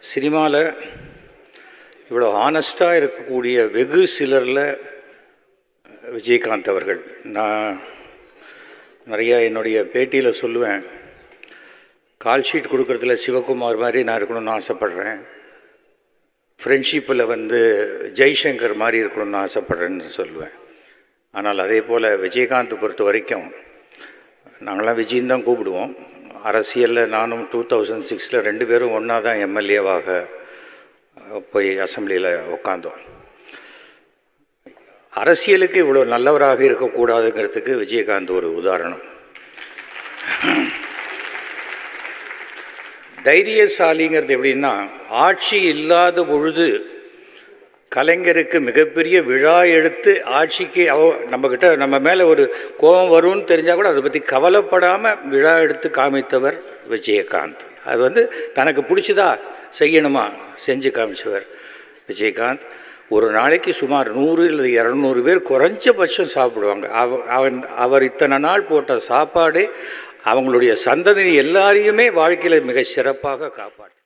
சினிமாவில் இவ்வளோ ஆனஸ்டாக இருக்கக்கூடிய வெகு சிலரில் விஜயகாந்த் அவர்கள். நான் நிறையா என்னுடைய பேட்டியில் சொல்லுவேன். கால் ஷீட் கொடுக்குறதுல சிவகுமார் மாதிரி நான் இருக்கணும்னு ஆசைப்பட்றேன். ஃப்ரெண்ட்ஷிப்பில் வந்து ஜெய்சங்கர் மாதிரி இருக்கணும்னு ஆசைப்பட்றேன்னு சொல்லுவேன். ஆனால் அதே போல் விஜயகாந்த் பொறுத்த வரைக்கும் நாங்களாம் விஜயன் தான் கூப்பிடுவோம். அரசியலில் நானும் டூ தௌசண்ட் சிக்ஸில் ரெண்டு பேரும் ஒன்றா தான் எம்எல்ஏவாக போய் அசம்பிளியில் உட்காந்தோம் அரசியலுக்கு இவ்வளோ நல்லவராக இருக்கக்கூடாதுங்கிறதுக்கு விஜயகாந்த் ஒரு உதாரணம். தைரியசாலிங்கிறது எப்படின்னா ஆட்சி இல்லாத பொழுது கலைஞருக்கு மிகப்பெரிய விழா எடுத்து ஆட்சிக்கு அவ நம்மக்கிட்ட நம்ம மேலே ஒரு கோபம் வரும்னு தெரிஞ்சால் கூட அதை பற்றி கவலைப்படாமல் விழா எடுத்து காமித்தவர் விஜயகாந்த். அது வந்து தனக்கு பிடிச்சதா செய்யணுமா செஞ்சு காமிச்சவர் விஜயகாந்த். ஒரு நாளைக்கு சுமார் நூறு இல்லை இரநூறு பேர் குறைஞ்சபட்சம் சாப்பிடுவாங்க. அவ அவன் அவர் இத்தனை நாள் போட்ட சாப்பாடு அவங்களுடைய சந்ததி எல்லாரையுமே வாழ்க்கையில் மிக சிறப்பாக காப்பாற்று